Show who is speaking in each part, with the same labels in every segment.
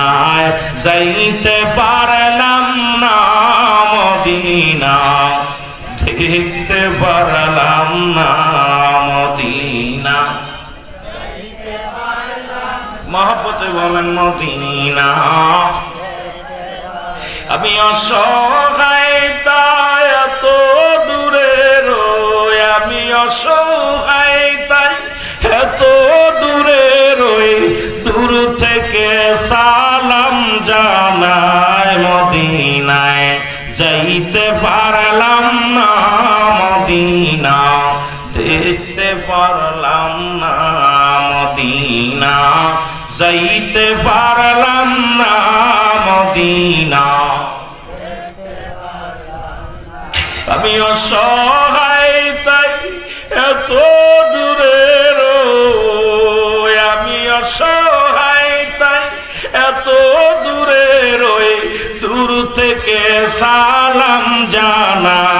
Speaker 1: মদিনায় যাইতে পারলাম না মদিনা। দেখতে পারলাম না মদিনা। মহব্বতে বলেন মদিনা। আমি অসহায় যাইতে পারলাম না মদিনা। আমি অসহায় তাই এত দূরে আমি অসহায় তাই এত দূরে রই। দূর থেকে সালাম জানাই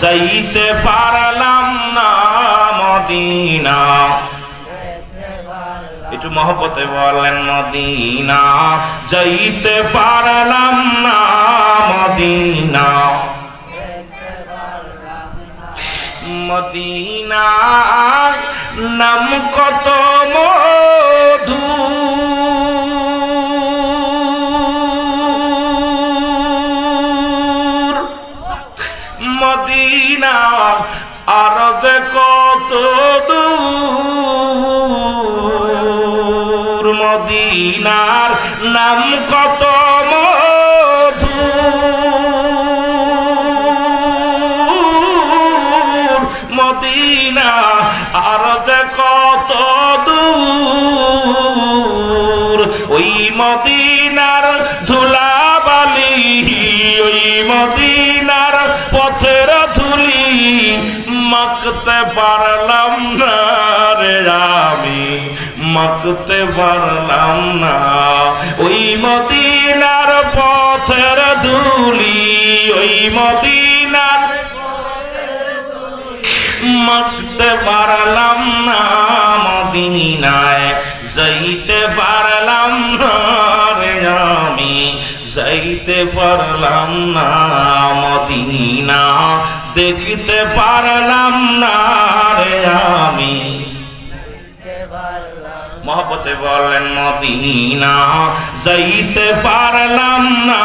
Speaker 1: যাইতে পারলাম না মদিনা। একটু মহব্বতে বলেন মদিনা। যাইতে পারলাম না মদিনা। মদিনা নাম কত আর যে কত দূর মদিনার নাম কত মধু মদিনা আর যে কত দূর, ওই মদিনার মাখতে পারলাম না রে আমি, মাখতে পারলাম না। ওই মদিনার পথের ধুলি, ওই মদিনার মাখতে পারলাম না মদিনায়। পারলাম না মদিনা দেখিতে পারলাম না রে আমি। মহব্বতে বলেন মদিনা যাইতে পারলাম না